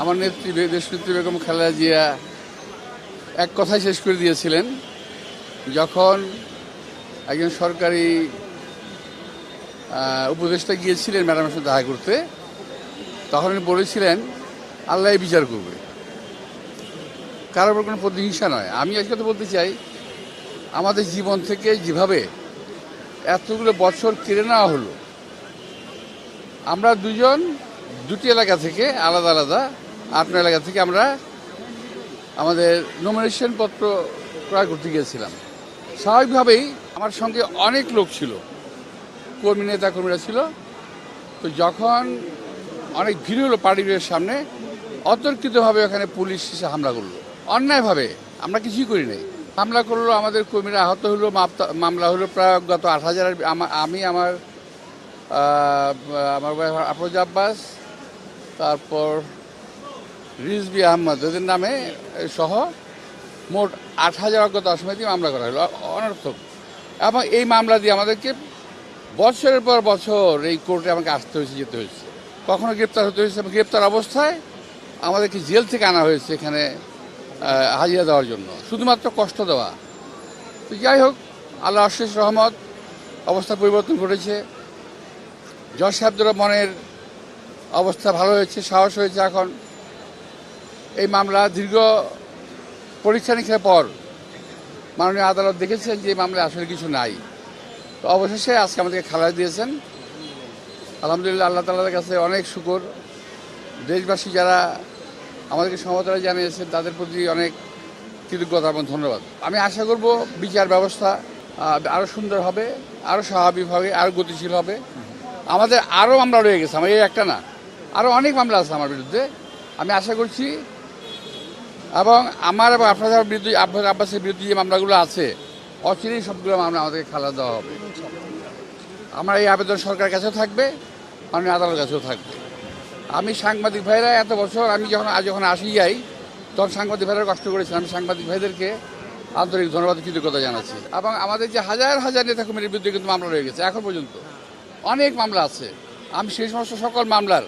আমার নেত্রী দেশনেত্রী বেগম খালেদা জিয়া এক কথাই শেষ করে দিয়েছিলেন, যখন একজন সরকারি উপদেষ্টা গিয়েছিলেন ম্যাডামের সাথে দেখা করতে, তখন উনি বলেছিলেন, আল্লাহ বিচার করবে। কারোর উপর কোনো প্রতিহিংসা নয়। আমি আজকে তো বলতে চাই, আমাদের জীবন থেকে যেভাবে এতগুলো বছর কেড়ে নেওয়া হলো, আমরা দুজন দুটি এলাকা থেকে আলাদা আলাদা আপনার এলাকা থেকে আমরা আমাদের নমিনেশন পত্র ক্রয় করতে গিয়েছিলাম। স্বাভাবিকভাবেই আমার সঙ্গে অনেক লোক ছিল। কর্মী নেতা কর্মীরা ছিল। তো যখন অনেক ভিড় হলো পার্টির সামনে, অতর্কিতভাবে ওখানে পুলিশ এসে হামলা করল। অন্যায়ভাবে আমরা কিছুই করি নাই। হামলা করল আমাদের কর্মীরা, আহত হলো মামলা হলো প্রায় গত আট হাজার আমি আমার আমার আফরোজ আব্বাস, তারপর রিজবি আহমদ এদের নামে সহ মোট আট হাজার অজ্ঞাত দিয়ে মামলা করা হলো, অনর্থক। এবং এই মামলা দিয়ে আমাদেরকে বছরের পর বছর এই কোর্টে আমাকে আসতে হয়েছে, যেতে হয়েছে। কখনো গ্রেপ্তার হতে হয়েছে, এবং গ্রেপ্তার অবস্থায় আমাদেরকে জেল থেকে আনা হয়েছে এখানে হাজিরা দেওয়ার জন্য। শুধুমাত্র কষ্ট দেওয়া। তো যাই হোক, আল্লাহ আশিস রহমত, অবস্থা পরিবর্তন ঘটেছে। জজ সাহেবদের মনের অবস্থা ভালো হয়েছে, সাহস হয়েছে এখন। এই মামলা দীর্ঘ পরীক্ষা নিরীক্ষার পর মাননীয় আদালত দেখেছেন যে মামলায় আসলে কিছু নাই। তো অবশেষে আজকে আমাদেরকে খালাস দিয়েছেন। আলহামদুলিল্লাহ আল্লাহ তালার কাছে অনেক শুকর। দেশবাসী যারা আমাদেরকে সমতলে জানিয়েছেন, তাদের প্রতি অনেক কৃতজ্ঞতা এবং ধন্যবাদ। আমি আশা করব বিচার ব্যবস্থা আরও সুন্দর হবে আরও স্বাভাবিক হবে আরও গতিশীল হবে। আমাদের আরও মামলা রয়ে গেছে, আমার এই একটা না। আরও অনেক মামলা আছে আমার বিরুদ্ধে। আমি আশা করছি এবং আমার এবং আপনাদের বিরুদ্ধে আপনার আব্বাসের বিরুদ্ধে যে মামলাগুলো আছে, অচিরেই সবগুলো মামলা আমাদেরকে খালা দেওয়া হবে। আমার এই আবেদন সরকারের কাছেও থাকবে, মাননীয় আদালতের কাছেও থাকবে। আমি সাংবাদিক ভাইরা এত বছর আমি যখন আজ যখন আসি যাই, তখন সাংবাদিক ভাইরা কষ্ট করেছেন। আমি সাংবাদিক ভাইদেরকে আন্তরিক ধন্যবাদ কৃতজ্ঞতা জানাচ্ছি। এবং আমাদের যে হাজার হাজার নেতা কর্মীর বিরুদ্ধে কিন্তু মামলা রয়ে গেছে, এখন পর্যন্ত। অনেক মামলা আছে। আমি সেই সমস্ত সকল মামলার